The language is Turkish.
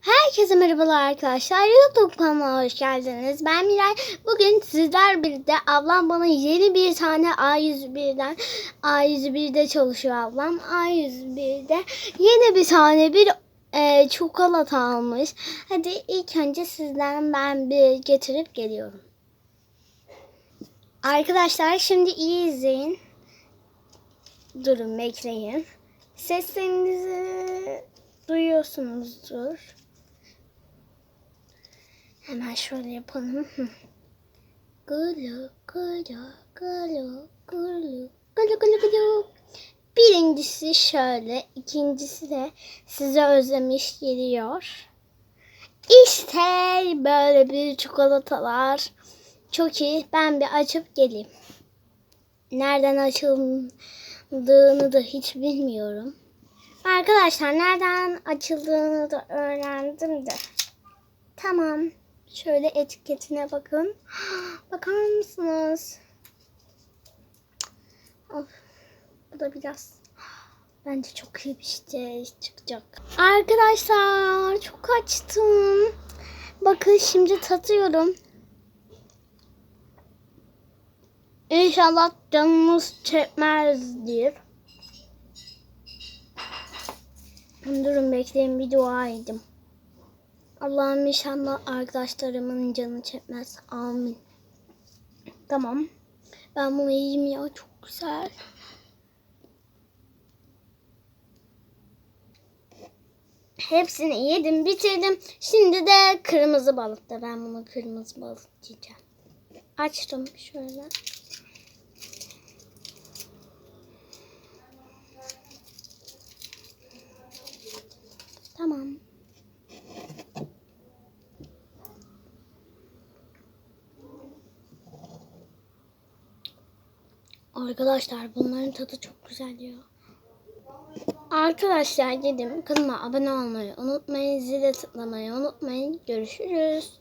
Herkese merhabalar arkadaşlar. YouTube kanalıma hoş geldiniz. Ben Miray. Bugün sizler birlikte ablam bana yeni bir tane A101'den A101'de çalışıyor ablam. A101'de yeni bir tane bir e, çikolata almış. Hadi ilk önce sizden ben bir getirip geliyorum. Arkadaşlar şimdi iyi izleyin. Durun bekleyin. Seslerinizi duyuyorsunuzdur. Hemen şöyle yapalım. Gulu gulu gulu gulu gulu gulu gulu. Birincisi şöyle, ikincisi de size özlemiş geliyor. İşte böyle bir çikolatalar. Çok iyi. Ben bir açıp geleyim. Nereden açıldığını da hiç bilmiyorum. Arkadaşlar nereden açıldığını da öğrendim de. Tamam. Şöyle etiketine bakın. Bakar mısınız? Of. Bu da biraz bence çok iyi bir şey çıkacak. Arkadaşlar çok açtım. Bakın şimdi tatıyorum. İnşallah canınız çekmezdir. Durun bekleyin bir dua edeyim. Allah'ım inşallah arkadaşlarımın canı çekmez. Amin. Tamam. Ben bunu yiyeyim ya çok güzel. Hepsini yedim bitirdim. Şimdi de kırmızı balıkta. Ben bunu kırmızı balık yiyeceğim. Açtım şöyle. Tamam. Arkadaşlar bunların tadı çok güzel ya. Arkadaşlar dedim kanalıma abone olmayı unutmayın. Zile tıklamayı unutmayın. Görüşürüz.